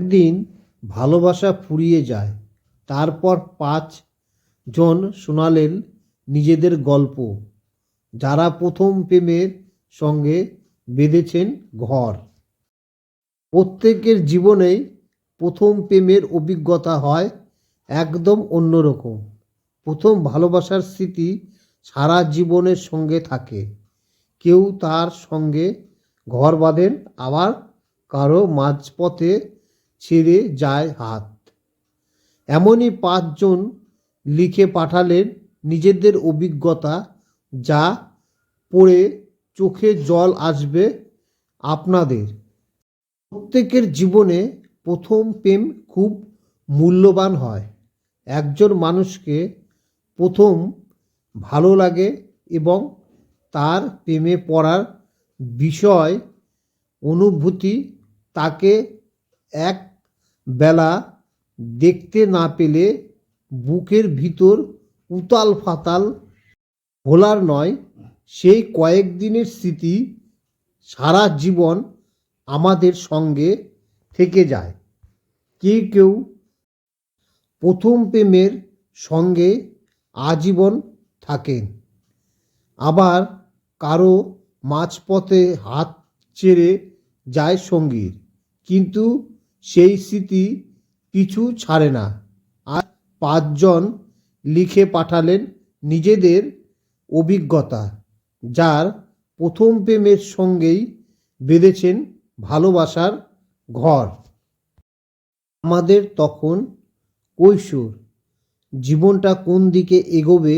একদিন ভালোবাসা ফুরিয়ে যায়। তারপর পাঁচ জন শোনালেন নিজেদের গল্প, যারা প্রথম প্রেমের সঙ্গে বেঁধেছেন ঘর। প্রত্যেকের জীবনেই প্রথম প্রেমের অভিজ্ঞতা হয় একদম অন্যরকম। প্রথম ভালোবাসার স্মৃতি সারা জীবনের সঙ্গে থাকে। কেউ তার সঙ্গে ঘর বাঁধেন, আবার কারও মাঝপথে ছেড়ে যায় হাত। এমনই পাঁচজন লিখে পাঠালেন নিজেদের অভিজ্ঞতা যা পড়ে চোখে জল আসবে আপনাদের। প্রত্যেকের জীবনে প্রথম প্রেম খুব মূল্যবান হয়। একজন মানুষকে প্রথম ভালো লাগে এবং তার প্রেমে পড়ার বিষয় অনুভূতি তাকে এক বেলা দেখতে না পেলে বুকের ভিতর উতাল ফাতাল ভোলার নয়। সেই কয়েকদিনের স্মৃতি সারা জীবন আমাদের সঙ্গে থেকে যায়। কেউ কেউ প্রথম প্রেমের সঙ্গে আজীবন থাকেন। আবার কারও মাঝপথে হাত ছেড়ে যায় সঙ্গীর। কিন্তু সেই স্মৃতি পিছু ছাড়ে না। আর পাঁচজন লিখে পাঠালেন নিজেদের অভিজ্ঞতা, যার প্রথম প্রেমের সঙ্গেই বেঁধেছেন ভালোবাসার ঘর। আমাদের তখন কৈশোর, জীবনটা কোন দিকে এগোবে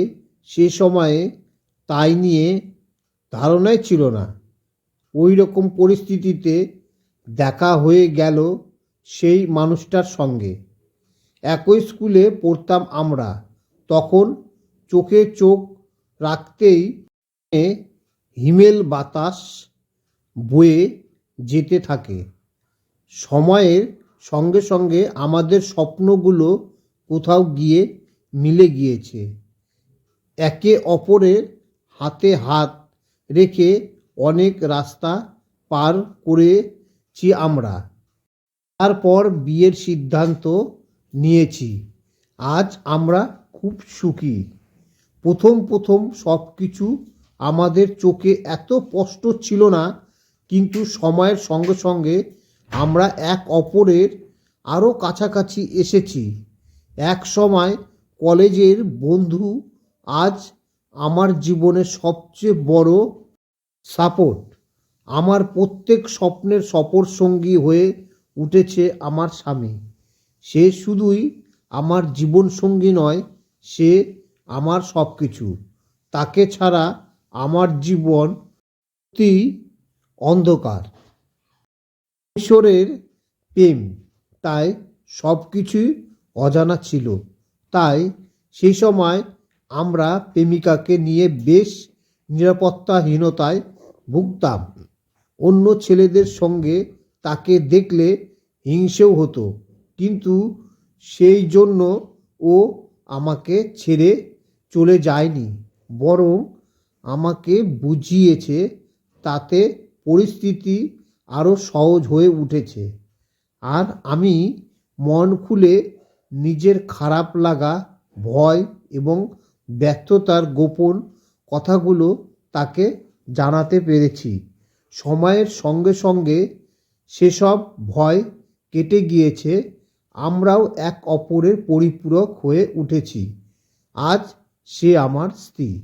সে সময়ে তাই নিয়ে ধারণাই ছিল না। ওই রকম পরিস্থিতিতে দেখা হয়ে গেল সেই মানুষটার সঙ্গে। একই স্কুলে পড়তাম আমরা। তখন চোখে চোখ রাখতেই হিমেল বাতাস বয়ে যেতে থাকে। সময়ের সঙ্গে সঙ্গে আমাদের স্বপ্নগুলো কোথাও গিয়ে মিলে গিয়েছে। একে অপরের হাতে হাত রেখে অনেক রাস্তা পার করেছি আমরা। তারপর বিয়ের সিদ্ধান্ত নিয়েছি। আজ আমরা খুব সুখী। প্রথম প্রথম সব কিছু আমাদের চোখে এত স্পষ্ট ছিল না, কিন্তু সময়ের সঙ্গে সঙ্গে আমরা এক অপরের আরও কাছাকাছি এসেছি। এক সময় কলেজের বন্ধু আজ আমার জীবনের সবচেয়ে বড় সাপোর্ট। আমার প্রত্যেক স্বপ্নের সফর সঙ্গী হয়ে উঠেছে আমার স্বামী। সে শুধুই আমার জীবন সঙ্গী নয়, সে আমার সব কিছু তাকে ছাড়া আমার জীবন অতি অন্ধকার। ঈশ্বরের প্রেম, তাই সব কিছুই অজানা ছিল। তাই সেই সময় আমরা প্রেমিকাকে নিয়ে বেশ নিরাপত্তাহীনতায় ভুগতাম। অন্য ছেলেদের সঙ্গে তাকে দেখলে হিংসেও হতো। কিন্তু সেই জন্য ও আমাকে ছেড়ে চলে যায়নি, বরং আমাকে বুঝিয়েছে, তাতে পরিস্থিতি আরও সহজ হয়ে উঠেছে। আর আমি মন খুলে নিজের খারাপ লাগা, ভয় এবং ব্যর্থতার গোপন কথাগুলো তাকে জানাতে পেরেছি। সময়ের সঙ্গে সঙ্গে সেসব ভয় কেটে গিয়েছে, আমরাও এক অপরের পরিপূরক হয়ে উঠেছি। আজ সে আমার স্ত্রী।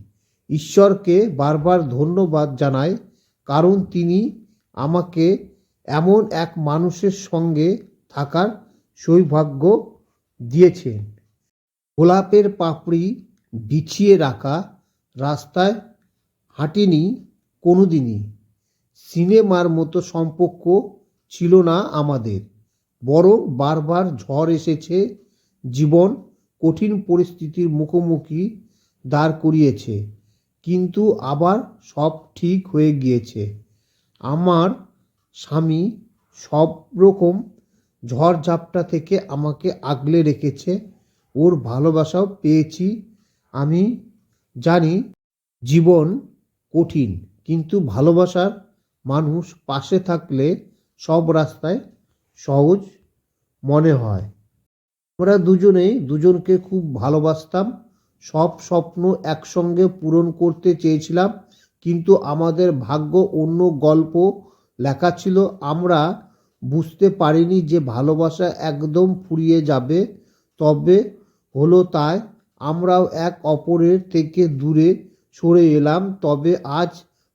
ঈশ্বরকে বারবার ধন্যবাদ জানাই, কারণ তিনি আমাকে এমন এক মানুষের সঙ্গে থাকার সৌভাগ্য দিয়েছেন। গোলাপের পাপড়ি বিছিয়ে রাখা রাস্তায় হাঁটিনি কোনোদিনই। সিনেমার মতো সম্পর্ক ছিল না আমাদের। বরং বারবার ঝড় এসেছে, জীবন কঠিন পরিস্থিতির মুখোমুখি দাঁড় করিয়েছে, কিন্তু আবার সব ঠিক হয়ে গিয়েছে। আমার স্বামী সব রকম ঝড় ঝড়ঝাপটা থেকে আমাকে আগলে রেখেছে, ওর ভালোবাসাও পেয়েছি। আমি জানি জীবন কঠিন, কিন্তু ভালোবাসার মানুষ পাশে থাকলে সব রাস্তায় সহজ মনে হয়। আমরা দুজনেই, দুজনকে খুব ভালোবাসতাম, সব স্বপ্ন একসঙ্গে পূরণ করতে চেয়েছিলাম, কিন্তু আমাদের ভাগ্য অন্য গল্প লেখা ছিল, আমরা বুঝতে পারিনি যে ভালোবাসা একদম ফুরিয়ে যাবে, তবে হলো তাই, আমরাও এক অপরের থেকে দূরে সরে এলাম, তবে আজ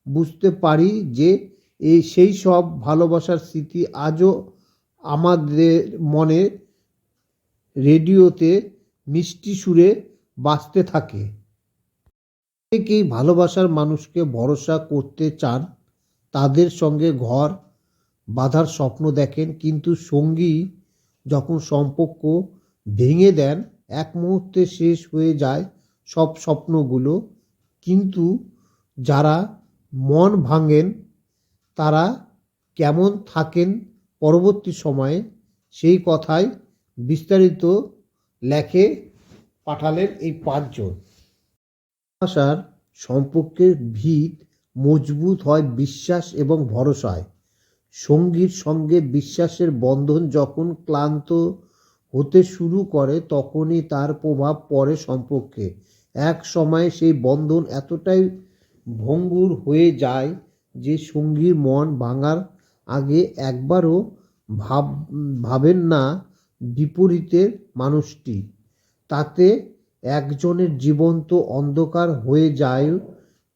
বুঝতে পারি যে এই সেই সব ভালোবাসার স্মৃতি আজও আমাদের মনে রেডিওতে মিষ্টি সুরে বাঁচতে থাকে। অনেকেই ভালোবাসার মানুষকে ভরসা করতে চান, তাদের সঙ্গে ঘর বাঁধার স্বপ্ন দেখেন, কিন্তু সঙ্গী যখন সম্পর্ক ভেঙে দেন, এক মুহূর্তে শেষ হয়ে যায় সব স্বপ্নগুলো। কিন্তু যারা মন ভাঙেন তারা কেমন থাকেন পরবর্তী সময়ে সেই কথাই বিস্তারিত লেখে পাঠালেন এই পাঁচজন। ভাষার সম্পর্কের ভিত মজবুত হয় বিশ্বাস এবং ভরসায়। সঙ্গীর সঙ্গে বিশ্বাসের বন্ধন যখন ক্লান্ত হতে শুরু করে, তখনই তার প্রভাব পড়ে সম্পর্কে। এক সময় সেই বন্ধন এতটাই ভঙ্গুর হয়ে যায় যে সঙ্গীর মন ভাঙার আগে একবারও ভাব, ভাবেন না বিপরীতের মানুষটি। তাতে একজনের জীবন্ত অন্ধকার হয়ে যায়,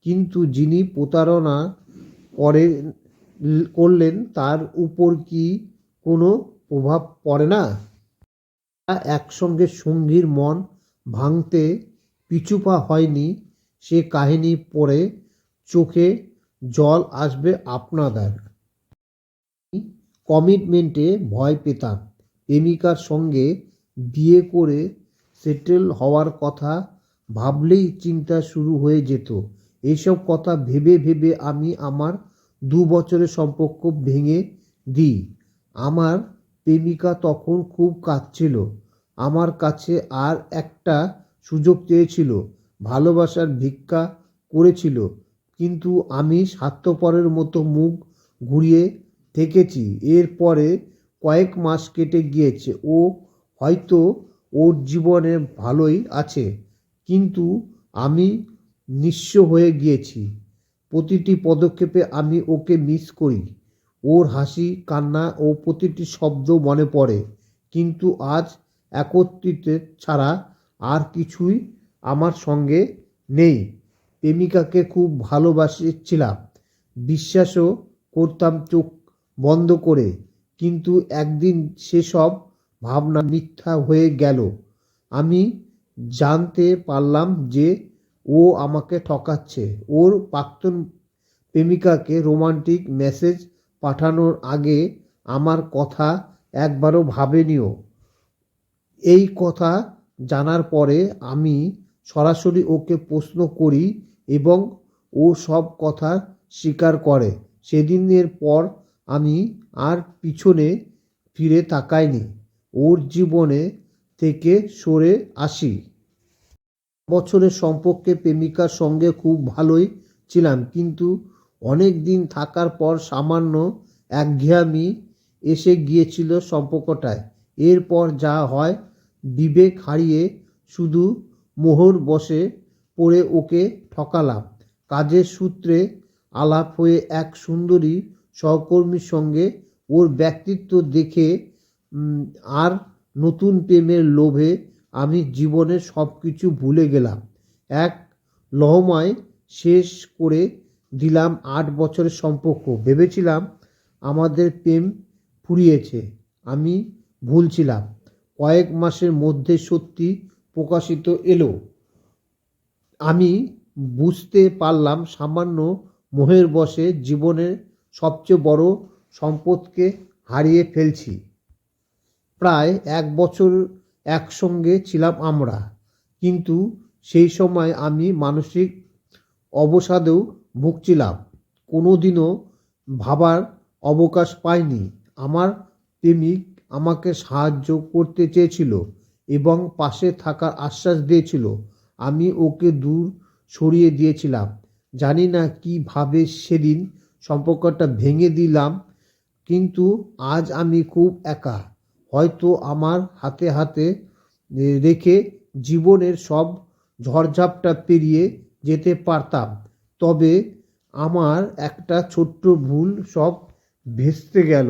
কিন্তু যিনি প্রতারণা করে, করলেন তার উপর কি কোনো প্রভাব পড়ে না? একসঙ্গে সঙ্গীর মন ভাঙতে পিছুপা হয়নি সে কাহিনী পড়ে চোখে জল আসবে আপনাদের। কমিটমেন্টে ভয় পেতাম। প্রেমিকার সঙ্গে বিয়ে করে সেটেল হওয়ার কথা ভাবলেই চিন্তা শুরু হয়ে যেত। এইসব কথা ভেবে ভেবে আমি আমার দু বছরের সম্পর্ক ভেঙে দিই। আমার প্রেমিকা তখন খুব কাঁদছিল। আমার কাছে আর একটা সুযোগ চেয়েছিল। ভালোবাসার ভিক্ষা করেছিল। কিন্তু আমি স্বার্থপরের মতো মুখ ঘুরিয়ে থেকেছি। এরপরে কয়েক মাস কেটে গিয়েছে। ও হয়তো ওর জীবনে ভালোই আছে, কিন্তু আমি নিঃস্ব হয়ে গিয়েছি। প্রতিটি পদক্ষেপে আমি ওকে মিস করি। ওর হাসি, কান্না ও প্রতিটি শব্দ মনে পড়ে, কিন্তু আজ একত্রিত ছাড়া আর কিছুই আমার সঙ্গে নেই। প্রেমিকাকে খুব ভালোবাসেছিলাম। বিশ্বাসও করতাম চোখ বন্ধ করে। কিন্তু একদিন সেসব ভাবনা মিথ্যা হয়ে গেল। আমি জানতে পারলাম যে ও আমাকে ঠকাচ্ছে। ওর প্রাক্তন প্রেমিকাকে রোমান্টিক মেসেজ পাঠানোর আগে আমার কথা একবারও ভাবেনিও। এই কথা জানার পরে আমি সরাসরি ওকে প্রশ্ন করি এবং ও সব কথা স্বীকার করে। সেদিনের পর আমি আর পিছনে ফিরে তাকাইনি। ওর জীবনে থেকে সরে আসি। বছরের সম্পর্কে প্রেমিকার সঙ্গে খুব ভালোই ছিলাম, কিন্তু অনেক দিন থাকার পর সামান্য একঘেয়ামি এসে গিয়েছিল সম্পর্কটায়। এরপর যা হয়, বিবেক হারিয়ে শুধু মোহর বসে পড়ে ওকে ঠকালাম। কাজের সূত্রে আলাপ হয়ে এক সুন্দরী সহকর্মীর সঙ্গে ওর ব্যক্তিত্ব দেখে আর নতুন প্রেমের লোভে আমি জীবনের সব কিছু ভুলে গেলাম। এক লহমায় শেষ করে দিলাম আট বছরের সম্পর্ক। ভেবেছিলাম আমাদের প্রেম ফুরিয়েছে। আমি ভুলছিলাম। কয়েক মাসের মধ্যে সত্যি প্রকাশিত এলো। আমি বুঝতে পারলাম সামান্য মোহের বশে জীবনের সবচেয়ে বড় সম্পদকে হারিয়ে ফেলছি। প্রায় এক বছর একসঙ্গে ছিলাম আমরা, কিন্তু সেই সময় আমি মানসিক অবসাদেও ভুগছিলাম। কোনোদিনও ভাবার অবকাশ পাইনি। আমার প্রেমিক আমাকে সাহায্য করতে চেয়েছিল। এবং পাশে থাকার আশ্বাস দিয়েছিল। আমি ওকে দূর সরিয়ে দিয়েছিলাম। জানি না কীভাবে সেদিন সম্পর্কটা ভেঙে দিলাম, কিন্তু আজ আমি খুব একা। হয়তো আমার হাতে হাতে রেখে জীবনের সব ঝড়ঝাপটা পেরিয়ে যেতে পারতাম, তবে আমার একটা ছোট্ট ভুল সব ভেস্তে গেল।